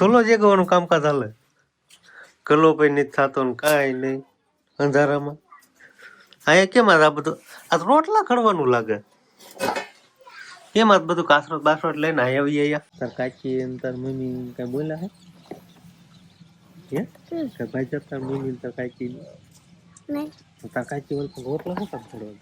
Solo જગાવાનું કામકાજ હાલે. કલો પછી નથી થતો ને કાંઈ નહીં. અંધારામાં. અહીંયા કેમ આ બધું? આ તો રોટલા ખડવાનું લાગે. કેમ આ બધું કાસરોટ બાસરોટ લઈને આવી અહીંયા તાર કાચી તાર મમ્મી કઈ બોલ્યા હે? હે? ભાઈ જબ તાર મમ્મી ને તાર કાચી તાર કાચી બોલ રોટલા શું કામ ખડવાનું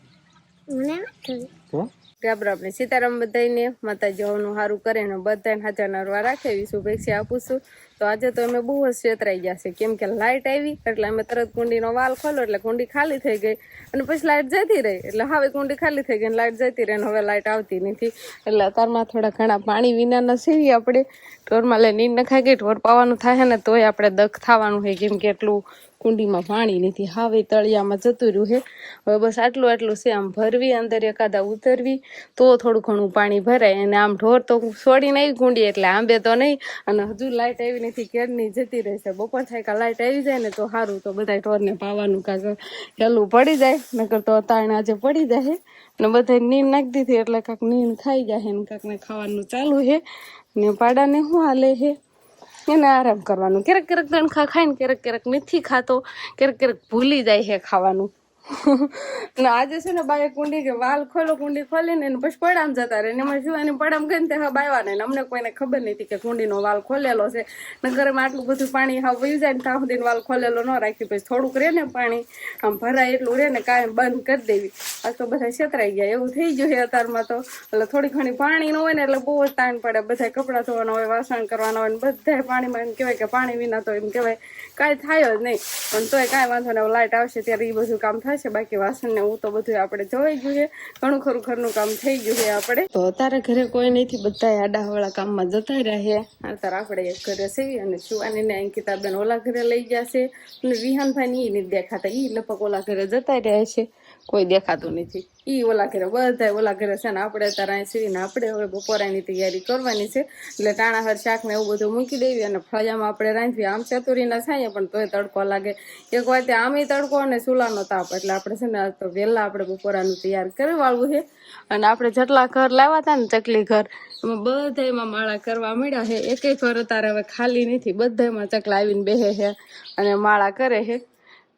તો આપણે સીતારામ બધાને માતાજી હવનું સારું કરે ને બધાને હાજર નરવા રાખે એવી શુભેચ્છા આપું છું. તો આજે તો અમે બહુ જ છેતરાઈ છે કેમ કે લાઇટ આવી, એટલે અમે તરત કુંડીનો વાલ ખોલો એટલે કુંડી ખાલી થઈ ગઈ અને પછી લાઇટ જતી રહી. એટલે હવે કુંડી ખાલી થઈ ગઈ લાઇટ જતી રહી હવે લાઇટ આવતી નથી. એટલે અત્યારમાં થોડા ઘણા પાણી વિનાના સેવી આપણે. ઢોરમાં લઈ નીંદ નખાઈ ગઈ, ઢોર પાવાનું થાય ને તોય આપણે દખ થવાનું હોય કેમ કે એટલું કુંડીમાં પાણી નથી. હાવે તળિયામાં જતું રહ્યું છે. હવે બસ આટલું આટલું છે. આમ ભરવી અંદર એકાદા ઉતરવી, તો થોડું ઘણું પાણી ભરાય અને આમ ઢોર તો છોડી નહીં ગુંડી એટલે આંબે તો નહીં. અને હજુ લાઇટ આવી નથી કેરની જતી રહેશે. બપોર થાય કે લાઇટ આવી જાય ને તો સારું તો બધા ઢોરને પાવાનું કાંક હેલું પડી જાય, નકર તો તાણ આજે પડી જાય અને બધા નીંદ નાખી દીધી એટલે કાંક નીંદ ખાઈ જાય ને કાંકને ખાવાનું ચાલુ છે ને પાડાને શું હાલે છે એને આરામ કરવાનું. ક્યારેક ક્યારેક દણખા ખાય ને ક્યારેક ક્યારેક નથી ખાતો. ક્યારેક ક્યારેક ભૂલી જાય છે ખાવાનું. અને આજે છે ને બાએ કુંડી કે વાલ ખોલો, કુંડી ખોલીને એને પછી પડામ જતા રહે. ને એમાં શું, એની પડામ ગઈ ને હા બાયવા ને અમને કોઈને ખબર નથી કે કુંડીનો વાલ ખોલેલો છે. ને ઘરમાં આટલું બધું પાણી હા વયું જાય ને ત્યાં સુધી વાલ ખોલેલો ન રાખી, પછી થોડુંક રહે ને પાણી, આમ ભરાય એટલું રહે ને કાંઈ બંધ કરી દેવી. આ તો બધા છેતરાઈ ગયા, એવું થઈ ગયું છે અત્યારમાં તો. એટલે થોડી ઘણી પાણી ન હોય ને એટલે બહુ જ તાણ પડે. બધા કપડાં ધોવાના હોય, વાસણ કરવાના હોય ને બધા પાણીમાં એમ કહેવાય કે પાણી વિના તો એમ કહેવાય કાંઈ થાય જ નહીં પણ તોય કાંઈ વાંધો નહીં લાઇટ આવશે ત્યારે એ બધું કામ થશે. બાકી વાસણ ને એવું તો બધું આપણે જોઈ જોઈએ. ઘણું ખરું ઘરનું કામ થઈ ગયું છે આપણે. તો અત્યારે ઘરે કોઈ નથી બધા આડાવાળા કામમાં જતા રહ્યા અત્યારે આપણે એક ઘરે છે અને સુવાની ને અંકિતાબેન ઓલા ઘરે લઈ ગયા છે. અને વિહાનભાઈ ની નથી દેખાતા. ઈ લપક ઓલા ઘરે જતા રહ્યા છે. કોઈ દેખાતું નથી. એ ઓલા ઘરે બધા ઓલા ઘરે છે ને આપણે તારા સીવીને આપણે હવે બપોરાની તૈયારી કરવાની છે. એટલે ટાણા હર શાક ને એવું બધું મૂકી દેવી અને ફળિયામાં આપણે રાંધવી. આમ ચતુરીના છાંયે પણ તોય તડકો લાગે. એક વાત આમે તડકો અને ચૂલાનો તાપ. એટલે આપણે છે ને તો વહેલા આપણે બપોરાનું તૈયાર કરી વાળવું છે. અને આપણે જેટલા ઘર લાવ્યા હતા ને ચકલી ઘર, એમાં બધામાં માળા કરવા મળ્યા છે. એક ઘર અત્યારે હવે ખાલી નથી. બધામાં ચકલા આવીને બેસે છે અને માળા કરે છે.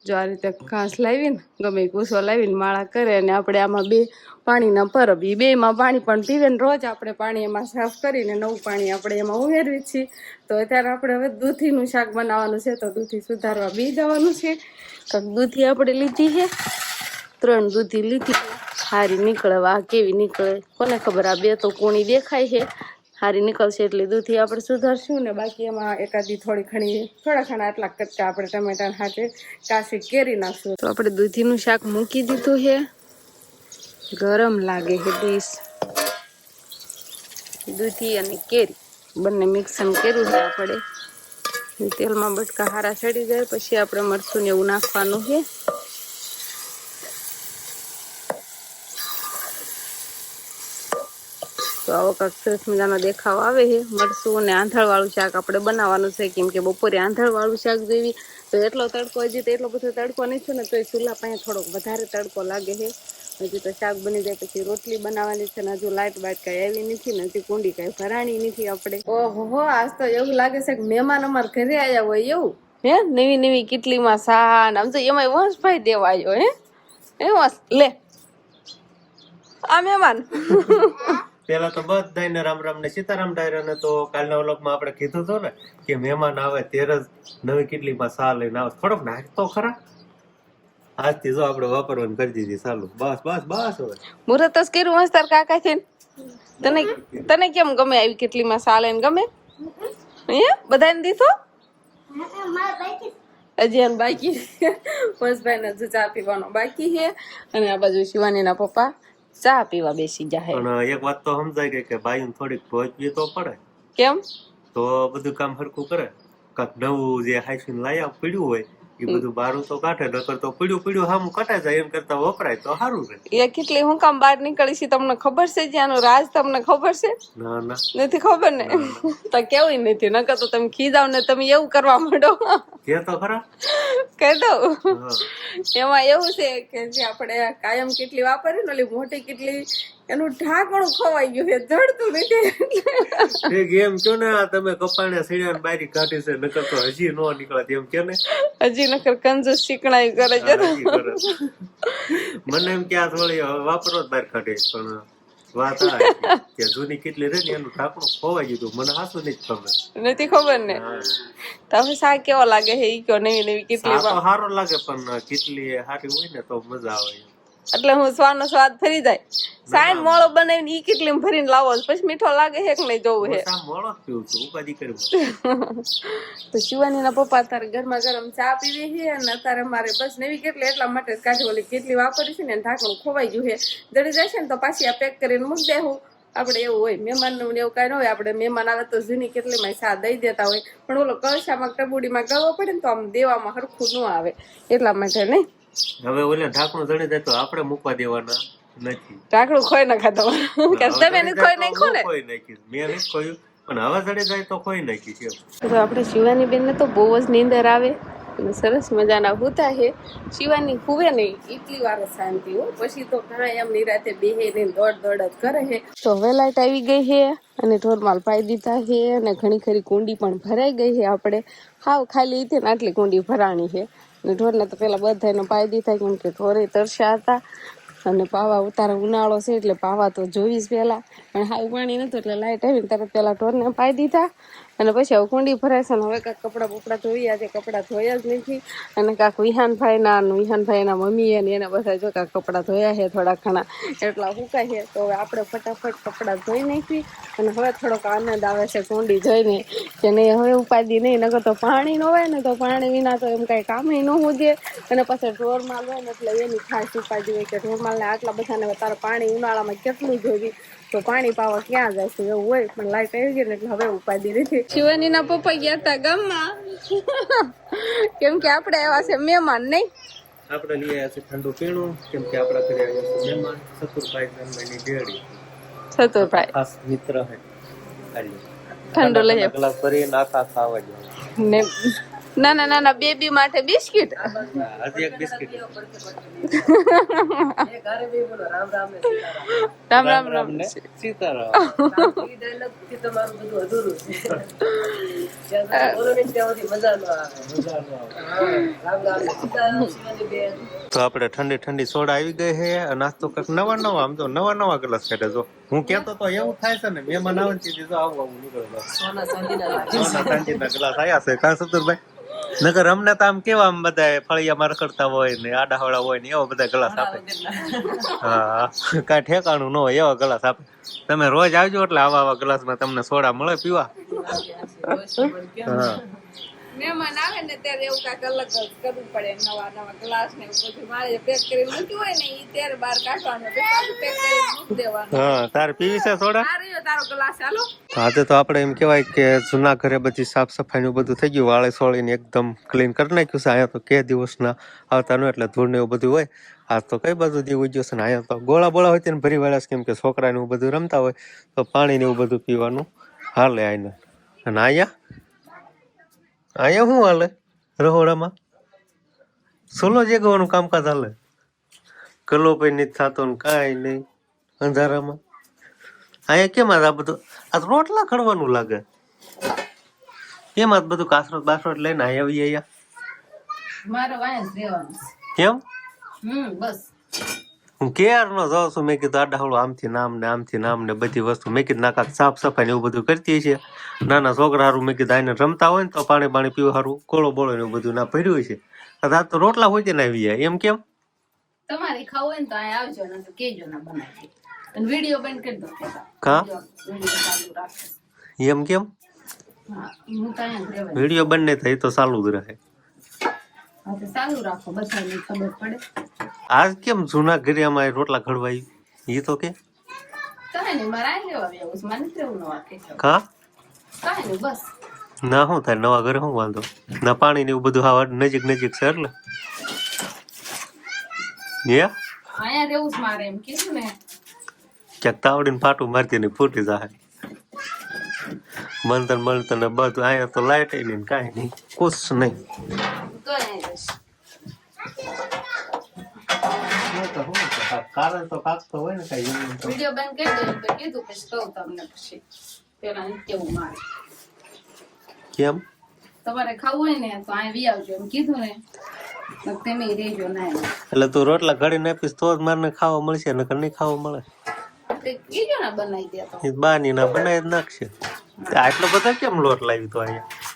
જો આ રીતે ઘાસ લાવીને, ગમે કૂસો લાવીને માળા કરે અને આપણે આમાં બે પાણીના પરબ એ બેમાં પાણી પણ પીવે ને રોજ આપણે પાણી એમાં સાફ કરીને નવું પાણી આપણે એમાં ઉમેરવી છીએ. તો અત્યારે આપણે હવે દૂધીનું શાક બનાવવાનું છે, તો દૂધી સુધારવા બી જવાનું છે. તો દૂધી આપણે લીધી છે, ત્રણ દૂધી લીધી સારી નીકળે, વાહ, કેવી નીકળે. કોને ખબર આ બે તો કોણી દેખાય છે. સારી નીકળશે એટલે દૂધી આપણે સુધારશું ને બાકી એમાં એકાદી થોડી ઘણી, થોડા ઘણા આટલા કટકા આપણે ટમેટા હાથે કાશી કેરી નાખશું. તો આપણે દૂધીનું શાક મૂકી દીધું છે. ગરમ લાગે છે ડીશ. દૂધી અને કેરી. બંને મિક્સન કર્યું છે આપણે. તેલમાં બટકા હારા ચડી જાય, પછી આપણે મરચું ને એવું નાખવાનું છે. તો આવો કાંઈક સરસ મજાનો દેખાવ આવે છે મરસું અને આંધળવાળું શાક આપણે બનાવવાનું છે. કેમ કે બપોરે આંધળવાળું શાક જેવી તો એટલો તડકો, હજી એટલો બધો તડકો નહીં છે ને તો એ ચૂલા પાસે થોડોક વધારે તડકો લાગે છે હજી તો શાક બની જાય પછી રોટલી બનાવવાની છે ને, હજુ લાઇટ બાઇટ કાંઈ આવી નથી ને, હજી કુંડી કાંઈ ભરાણી નથી આપણે. ઓહો, આજ તો એવું લાગે છે કે મહેમાન અમારા ઘરે આવ્યા હોય એવું. હે, નવી નવી કેટલીમાં સાન આમ તો એમાં વંશભાઈ દેવાયો હે. એ વંશ, લે. આ મહેમાન. પેલા તો બધાને રામ રામ ને સીતારામ ડાયરાને તો કાલના વ્લોગમાં આપણે કીધું હતું ને કે મહેમાન આવે ત્યારે જ નવી કેટલીમાં સા લઈને આવે. થોડોક નાખતો ખરા. આજથી જો આપણે વાપરવાનું કરી દીધી ચાલુ બસ બસ બસ હવે. મુહૂર્ત જ કર્યું હશે તાર કાકા છે તને તને કેમ ગમે આવી કેટલીમાં સા લઈને ગમે? હે? બધાને દીધો? અજયન બાકી બસભાઈ ને હજુ ચા પીવાનો બાકી છે. અને આ બાજુ શિવાનીના પપ્પા. ચા પીવા બેસી જાય પણ એક વાત તો સમજાય ગઈ કે ભાઈ થોડીક ભોજવી તો પડે. કેમ? તો બધું કામ હરખું કરે. કાંક નવું જે હાઈસીન લાયા પડ્યું હોય એ બધું બારું તો કાઢે નકર તો પડ્યું પડ્યું હામ કટાય જાય એમ કરતા વપરાય તો સારું રહે એ કેટલી હું કામ બહાર નીકળી છે તમને ખબર છે જ્યાંનો રાજ તમને ખબર છે? ના ના. નથી ખબર ને? તો કેવું નથી નકર તો તમે ખીજાવ ને તમે એવું કરવા માંડો. કે તો ખરા. કહી દઉં. એમાં એવું છે કે જે આપણે કાયમ કેટલી વાપરીએ ને ઓલી મોટી કેટલી એનું ઢાંકણું ખવાઈ ગયું છે જડતું નથી એક એમ કયો ને આ તમે કપાણે સીડ્યા ને બારી કાઢી છે નકર તો હજી નો નીકળે એમ કે ને. હજી નકર કંજૂસ શીકણાઈ કરે છે. મને એમ કે આ થોડી હવે વાપરો જ બહાર કાઢે પણ વાત આ કે જૂની કેટલી રહી ને એનું ઢાંકણું ખોવાઈ ગયું. મને હાસું નથી ખબર. નથી ખબર ને? તમે શાક કેવો લાગે છે ઈ કયો નવી નવી કેટલી સારો લાગે પણ કેટલી સારી હોય ને તો મજા આવે એટલે હું સ્વાનો સ્વાદ ફરી જાય. સાઈન મોળો બનાવીને ઈ કેટલી ભરીને લાવો પછી મીઠો લાગે છે કે નહીં જોવું છે? મોળો પીવું છું ઉપાધિ કરી તો શિવાની ના પપ્પા તારે ગરમા ગરમ ચા પીવી છે અને અત્યારે મારે બસ નવી કેટલી એટલા માટે કાઢી ઓલી કેટલી વાપરી છે ને ઢાંકણું ખોવાઈ ગયું છે. જડી જશે ને તો પાછી આ પેક કરીને મૂકી દેવું આપણે એવું હોય મહેમાનનું ને એવું કાંઈ ન હોય આપણે મહેમાન આવે તો જૂની કેટલીમાં ચા દઈ દેતા હોય. પણ ઓલો કળશામાં ટબુડીમાં ગવો પડે ને તો આમ દેવામાં હરખું ન આવે. એટલા માટે નહીં. હવે ઓલે ઢાંકણું જણી જાય તો આપણે મૂકવા દેવાના નથી. ઢાંકણું ખોઈ નાખા કે તમે એને ખોઈ તો નાખ્યું ને? ખોઈ નાખીશ. મેં નથી ખોયું પણ હવે જડી જાય તો ખોઈ એમ. તો આપણે શિવાની બેનને તો બહુ જ નીંદર આવે. અને સરસ મજાના હોતા હે. શિવાની હુવે નહીં એટલી વાર શાંતિ હો. પછી તો કાંઈ એમ નિરાતે બેહે ને દોડ દોડ જ કરે હે. તો હવે લાઈટ આવી ગઈ હે અને ઢોરમાલ પાઈ દીધા હે અને ઘણી ખરી કુંડી પણ ભરાઈ ગઈ હે આપણે. હાવ ખાલી હતી ને આટલી કુંડી ભરાણી અને ઢોરને તો પેલા બધાને પાઈ દીધા કેમ કે ઢોરે તરસ્યા હતા. અને પાવા ઉતારે ઉનાળો છે એટલે પાવા તો જોઈશ પેલા પણ હાવ પાણી નતું એટલે લાઈટ આવી ને તરત પેલા ઢોરને પાઈ દીધા અને પછી હવે કુંડી ભરાય છે હવે કાંક કપડાં બપડા ધોઈ આજે કપડાં ધોયા જ નથી. અને કાંક વિહાનભાઈના વિહાનભાઈના મમ્મી અને એના બધા જો કાંક કપડાં ધોયા છે થોડા ઘણા. એટલા સુકાય છે. તો હવે આપણે ફટાફટ કપડાં ધોઈ નાખી અને હવે થોડોક આનંદ આવે છે કુંડી જોઈને. કે નહીં, હવે ઉપાધિ નહીં, નકર તો પાણી ન હોય ને તો પાણી વિના તો એમ કાંઈ કામ ન હોજે. અને પછી ઢોરમાલ હોય ને એટલે એની ખાસ ઉપાધિ હોય કે ઢોરમાલને આટલા બધાને તારે પાણી ઉનાળામાં કેટલું જોઈ તો પાણી પાવા ક્યાં જાય છે? એવું હોય પણ લાઈટ આવી ગઈ ને એટલે હવે ઉપાધિ નથી. શિવાની ના પપ્પા ગયા હતા ગામમાં. કેમ કે આપણે એવા છે મહેમાન નહીં. આપણે લઈ આવ્યા છે ઠંડુ પીણું કેમ કે આપણા ઘરે આવ્યા છે મહેમાન. સતુરભાઈ જન્મની ડેડી સતુરભાઈ. ખાસ મિત્ર હે હારી. ઠંડુ લઈ આવ. ગ્લાસ ભરી નાખા ખાવા જાય ને નાના નાના બેબી માટે બિસ્કિટ? હજી એક બિસ્કિટ. રામ રામ રામ ને સીતારામ. તો આપણે ઠંડી ઠંડી સોડા આવી ગઈ છે નાસ્તો કંઈક નવા નવા આમ તો નવા નવા ગ્લાસ કાઢે જો. હું કેતો તો એવું થાય છે ને મહેમાન આવે ને જો આવું આવું નીકળે. સોના ચાંદીના ગ્લાસ આયા છે કા સતુરભાઈ? નગર અમને તો આમ કેવા આમ બધા ફળિયા રખડતા હોય ને આડાવાળા હોય ને એવા બધા ગ્લાસ આપે. હા કાંઈ ઠેકાણું ન હોય એવા ગ્લાસ આપે. તમે રોજ આવજો એટલે આવા આવા ગ્લાસમાં તમને સોડા મળે પીવા. હા. મહેમાન આવે ને ત્યારે એવું કાંઈક અલગ જ કરવું પડે નવા નવા ગ્લાસ ને એવું બધું. મારે પેક કરી મૂક્યું હોય ને એ ત્યારે બહાર કાઢવાનું પાછું પેક કરી મૂકી દેવાનું. હા તારે પીવી છે સોડા? આ તારો ગ્લાસ હાલો. આજે તો આપણે એમ કહેવાય કે જૂના ઘરે બધી સાફ સફાઈ નું બધું થઈ ગયું. વાળે સોળીને એકદમ ક્લીન કરી નાખ્યું છે. અહીંયા તો કે દિવસના આવતા નું એટલે ધૂળ ને એવું બધું હોય. આ તો કઈ બાજુ દી ગયો છે ને? અહીંયા તો ગોળા બોળા હોય તેને ભરી વાળા કેમ કે છોકરા ને એવું બધું રમતા હોય તો પાણી ને એવું બધું પીવાનું. હાલે આઈને. અને અહીંયા અહીંયા શું હાલે? રહોડામાં? સોલો જગાવાનું કામકાજ હાલે? કલો ભાઈ નથી થતો ને કાંઈ નહીં. અંધારામાં? અહીંયા કેમ આ બધું? આ તો રોટલા ખડવાનું લાગે. કેમ આ બધું કાસરત બાસરત લઈને આવી અહીંયા મારો વાંસ દેવાનું કેમ? હમ બસ. હું ક્યાર નો જાઉં છું મેં કીધું આડાહળું આમથી નામ ને આમથી નામ ને બધી વસ્તુ. મેં કીધું નાકા સાફ સફાઈ ને એવું બધું કરતી છે નાના છોકરા હારું મેં કીધું આને રમતા હોય ને તો પાણી પાણી પીવા હારું કોળો બોળો ને એવું બધું ના ભર્યું છે આ તો રોટલા હોય ને આવી જાય એમ કેમ? તમારે ખાવું હોય ને તો અહીંયા આવજો ને તો કેજો ના બનાવી. અને વીડિયો બંધ કરી દો વીડિયો રાખો એમ કેમ? હા બંધ. વીડિયો બંને થાય તો ચાલુ જ રહે. હા ચાલુ રાખો બધાને ખબર પડે. આજ કેમ જૂના ઘરે અમારે રોટલા ઘડવાય એ તો કે. નહીં નહીં ના શું થાય નવા ઘરે શું વાંધો? ના પાણી ને એવું બધું હવા નજીક નજીક છે એટલે. એમ કીધું ને. ક્યાંક તાવડીને પાટું મારતી ને ફૂટી જાય. મંતર મંતર ને બધું અહીંયા તો લાઈટ નહીં ને કાંઈ નહીં કુશ નહીં. તો અહીંયા રહીશ. તો શું છે? કાંઈક કારણ તો કાંક હોય ને કાંઈ વીડિયો બંધ કરી દો તો કીધું પછી કહું તમને પછી પેલા કેવું મારે કેમ તમારે ખાવું હોય ને તો અહીં વી આવજો એમ કીધું ને તો તમે રહેજો ના એમ. એટલે તું રોટલા ઘડી નાખીશ તો જ મારને ખાવા મળશે નકર નહીં ખાવા મળે. તે કીજો બનાવી દે બાની ના બનાવી જ નાખશે. આટલો બધો કેમ લોટ લાવી તો અહીંયા?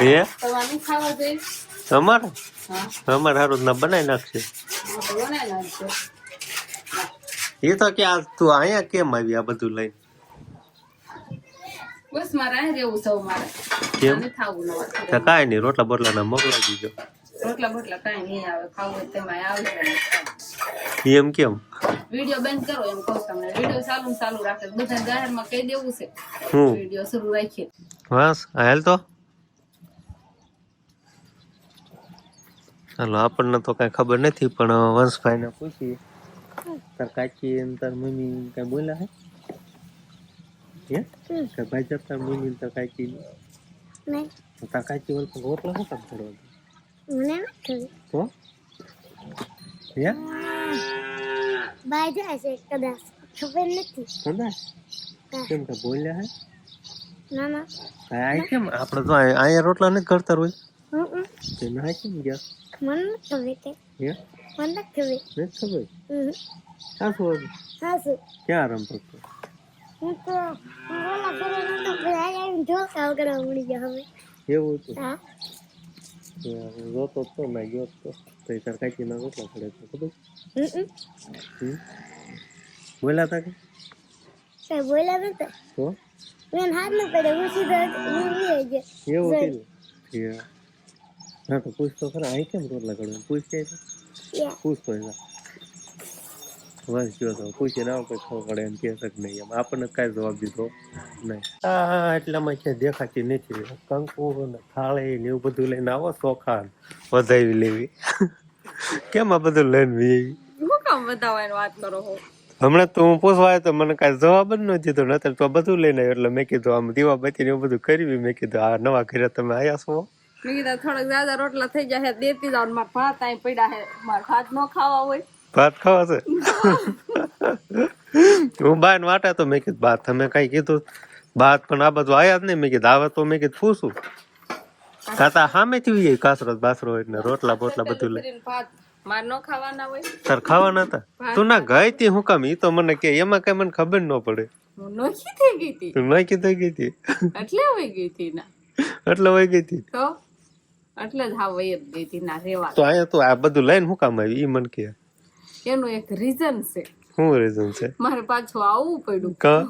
હે. તમારે તમારે હારું ના બનાવી નાખશે. એ તો કે આ તું અહીંયા કેમ આવી આ બધું લઈને? બસ મારે રહેવું સૌ મારે કેમ? અને ખાવું ન હોય. તો કાંઈ નહીં રોટલા બોટલા ના મોકલાવી દીજો. રોટલા બોટલા કાંઈ નહીં આવે ખાવું તેમાં આવજો એમ કેમ? વીડિયો બંધ કરો એમ કહું તમને. વીડિયો ચાલુ ચાલુ રાખે. બધા જાહેરમાં કહી દેવું છે. હું? વીડિયો શરૂ રાખીએ. બસ હાલ તો. ચાલો આપણને તો કઈ ખબર નથી પણ વંશભાઈ ને પૂછીએ. તાર કાકી ને તાર મમ્મી કઈ બોલ્યા હે? હે? કે ભાઈ જતા તાર મમ્મી તાર કાકી નહીં. તાર કાકી વલ પણ રોટલા કામ કરવા? મને નથી તો? હે? બહાર છે કદાચ. ખબર નથી. કદાચ? કેમ કે બોલ્યા હે? ના ના. આ કેમ? આપણે તો અહીંયા અહીંયા રોટલા નથી કરતા રોજ. હમ હમ. તે ના કેમ ગયા? મને નથી ખબર તે. હે? મને નથી ખબર. નથી ખબર? હમ. આ શું હતું? હા શું ક્યાં રમતો હતો હું તો હું ઓલા નતો પણ આ આવીને ઢોકા વગર ઉડી ગયા હવે. એવું હતું? હા. જોતો તો ના ગયો તો. તો તાર કાકી ના રોટલા પડે તો ખબર? બોલ્યા તા કે? કઈ બોલ્યા નતા? તો મેં હાથ ન પડ્યો હું સીધો હું ગયો. એવું જય. ના તો પૂછ તો ખરા. અહીં કેમ રોટલા કરવાનું પૂછ કે પૂછ તો એના. બસ જો તો પૂછે આવો કોઈ ખબર પડે એમ કે શક નહીં. એમ આપણને કાંઈ જવાબ દીધો નહીં. હા એટલામાં છે દેખાતી નથી. કંકુ ને થાળી ને એવું બધું લઈને આવો ચોખા ને વધાવી લેવી. કેમ આ બધું લઈને વી કામ બતાવવાની વાત કરો હમણાં તો હું પૂછવા તો મને કાંઈ જવાબ જ ન દીધો. નતર તો બધું લઈને આવ્યો એટલે મેં કીધું આમ દીવાબત્તી ને એવું બધું કરવી. મેં કીધું આ નવા ઘરે તમે આવ્યા છો? મેં કીધા થોડાક જ્યાદા રોટલા થઈ જાય દેતી જાવ મારા ભાત અહીં પડ્યા હે મારા ભાત ન ખાવા હોય. ભાત ખાવા છે? હું બાર વાટા તો મેં કીધું બાત. તમે કઈ કીધું બાત પણ આ બધું આયા જ નહીં. મેં કીધું આવે તો મેં કીધું પૂછું કાતા સામેથી ઉઈ જાય કાસરો બાસરો એટલે રોટલા બોટલા બધું લઈ. માર ન ખાવાના હોય. તાર ખાવાના હતા? તું ના ગઈ તી હું કામ? ઈ તો મને કે એમાં કઈ મને ખબર ન પડે. નોખી થઈ ગઈ તી. તું નહીં કીધું ગઈ તી. એટલે વહી ગઈ તી ના. એટલે વહી ગઈ તી. તો? એટલે જ હા વહી જ ના રેવા તો આયા તો આ બધું લઈને હું કામ આવી ઈ મને કે એનું એક રીઝન છે. શું રીઝન છે? મારે પાછું આવવું પડ્યું. કા?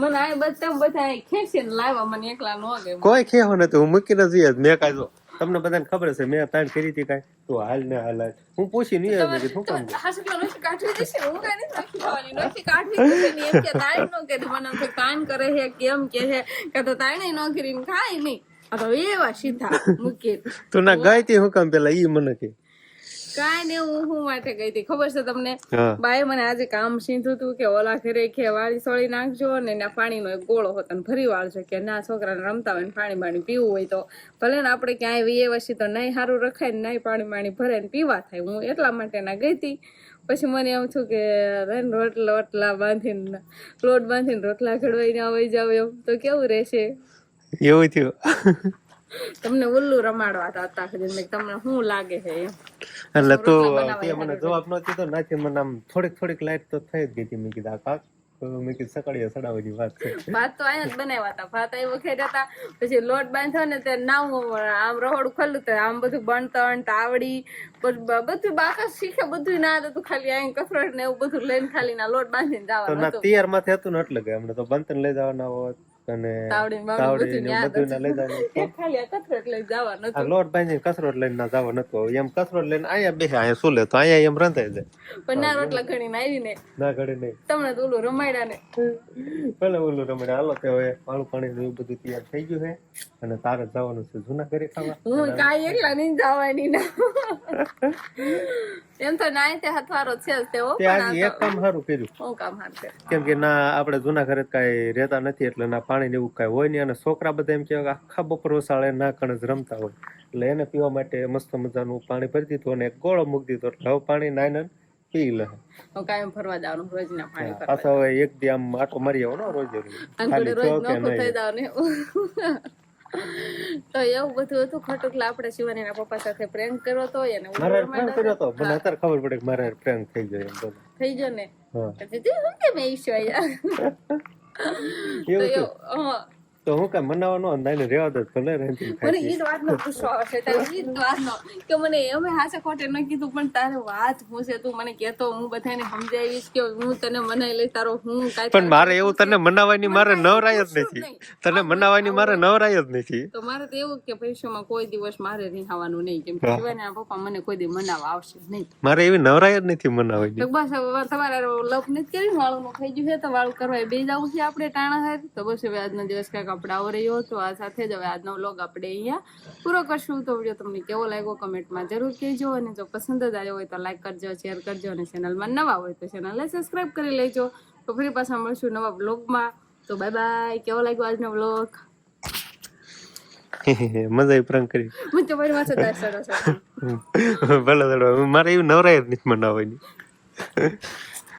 મને આ બધા બધા ખેંચીને લાવ્યા મને એકલા ન ગમે. કોઈ ખેવો નથી હું મૂકીને જઈએ મેં કાજો તમને બધાને ખબર છે મેં તાણ કરી હતી કાંઈ. તું હાલ ને હાલ. હું પૂછી નહીં આવ્યો કે શું કામ કાઢવી દેશે? હું કઈ નથી નોખી કાઢવી એમ કે તાણ નો કે મને તાણ કરે છે કેમ કે છે કે તો તાણે નો કરીને ખાય નહીં. એવા સીધા મૂકી તું ના ગઈ તી હું કામ પેલા ઈ મને કે કાંઈ ને હું હું માટે ગઈ હતી ખબર છે તમને બાએ મને આજે કામ સીધું તું કે ઓલા ઘરે કે વાળી સોળી નાખજો ને એના પાણીનો એક ગોળો હતો ને ભરી વાળજો કે ના છોકરાને રમતા હોય ને પાણી બાણી પીવું હોય તો ભલે ને આપણે ક્યાંય વીએ વસી તો નહીં સારું રખાય ને નહીં પાણી બાણી ભરે ને પીવા થાય હું એટલા માટે ના ગઈ હતી પછી મને એમ થયું કે રેન રોટલા વટલા બાંધીને લોટ બાંધીને રોટલા ઘડવાઈને આવી જાવ એમ તો કેવું રહેશે એવું થયું. તમને ઉલ્લુ રમાડવા હતા સુધી તમને શું લાગે છે એમ? એટલે તો તે મને જવાબ ન દીધો નાથી મને આમ થોડીક થોડીક લાઈટ તો થઈ જ ગઈ હતી મેં કીધું કાક મેં કીધું સકડીએ સડાવવાની વાત છે. ભાત તો અહીંયા જ બનાવ્યા હતા. ભાત એ વખેર્યા હતા. પછી લોટ બાંધ્યો ને તે નાવ આમ રહોડું ખલ્લું તો આમ બધું બણતણ તાવડી બધું બાકસ શીખે બધું ના હતું. ખાલી અહીં કસરત ને એવું બધું લઈને ખાલી ના લોટ બાંધીને જવાનું તૈયારમાંથી હતું ને એટલે કે અમને તો બંતન લઈ જવાના હોત. અને તાવડી ને બાવડી તાવડી બધું ને યાદ બધું ના લઈ જવાનું. હતું. ખાલી આ કસરત લઈને જવાનું આ હતું. લોટ બાંધીને કસરત લઈને ના જવા નતું એમ કસરત લઈને અહીંયા બેસે અહીંયા શું તો અહીંયા એમ રંધાઈ જાય. પણ ના રોટલા ઘડીને આવીને ના ઘડી નહીં તમને તો ઓલું રમાડ્યા ને. ભલે ઓલું રમણે હાલો કે હવે પાણી પાણી એવું બધું તૈયાર થઈ ગયું છે. અને તારે જવાનું છે જૂના ઘરે ખાવા. હું કાંઈ એકલા નહીં જવાની ના. એમ તો નાય તે હથવારો છે જ તેવો તે આજે એક કામ સારું કર્યું. હું કામ કે ના આપણે જૂના ઘરે કઈ રહેતા નથી એટલે ના પાણી ને એવું કાંઈ હોય નહીં અને છોકરા બધા એમ કહેવાય કે આખા બપોર વસાળે ના કણ જ રમતા હોય. એટલે એને પીવા માટે મસ્ત મજાનું પાણી ભરી દીધું અને ગોળો મૂકી દીધો. એટલે હવે પાણી નાઈને પી લે. તો કાયમ ફરવા જવાનું રોજના પાણી પાછા હવે એક દી આમ આટો મારી આવો રોજ? તો એવું. બધું હતું ખટુકલા આપણે શિવાનીના પપ્પા સાથે પ્રેન્ક કર્યો તો એને મારે કર્યો મને અત્યારે ખબર પડે કે મારે પ્રેમ થઈ ગયો એમ થઈ ગયો ને? હા. કેમ તો એવું એવું થયું હા તો હું કાંઈ મનાવવાનો અંદાજને રેવા દે ભલે રહેતી મને ઈ વાતનો ગુસ્સો આવે છે તારે ઈ વાતનો. કે મને અમે હાસે ખોટે ન કીધું પણ તારે વાત હું છે તું મને કહેતો હું બધાને સમજાવીશ કે હું તને મનાઈ લઈશ તારો હું કાઈ પણ મારે એવું તને મનાવવાની મારે નવરાય જ નથી. તને મનાવવાની મારે નવરાય જ નથી. તો મારે તો એવું કે ભવિષ્યમાં કોઈ દિવસ મારે રિહાવાનું નહીં કેમ કે શિવાના પપ્પા મને કોઈ દી મનાવવા આવશે નહીં. મારે એવી નવરાય જ નથી મનાવવાની. તો બસ હવે તમારે લપ નથી કરી વાળું નું થઈ ગયું છે તો વાળું કરવા બે જવું છે આપણે ટાણા હે તો બસ હવે આજનો દિવસ કાંઈક આપણે રહ્યો તો આ સાથે જ હવે આજનો વ્લોગ આપણે અહીંયા પૂરો કરશું. તો વીડિયો તમને કેવો લાગ્યો કમેન્ટમાં જરૂર કહેજો અને જો પસંદ જ આવ્યો હોય તો લાઈક કરજો શેર કરજો અને ચેનલમાં નવા હોય તો ચેનલને સબસ્ક્રાઈબ કરી લેજો. તો ફરી પાછા મળશું નવા વ્લોગમાં તો બાય બાય કેવો લાગ્યો આજનો વ્લોગ મજા આવી કરી. તમારી પાસે દસ સરસ ભલે ભલે. મારે એવું નવરાય જ નથી મનાવવાની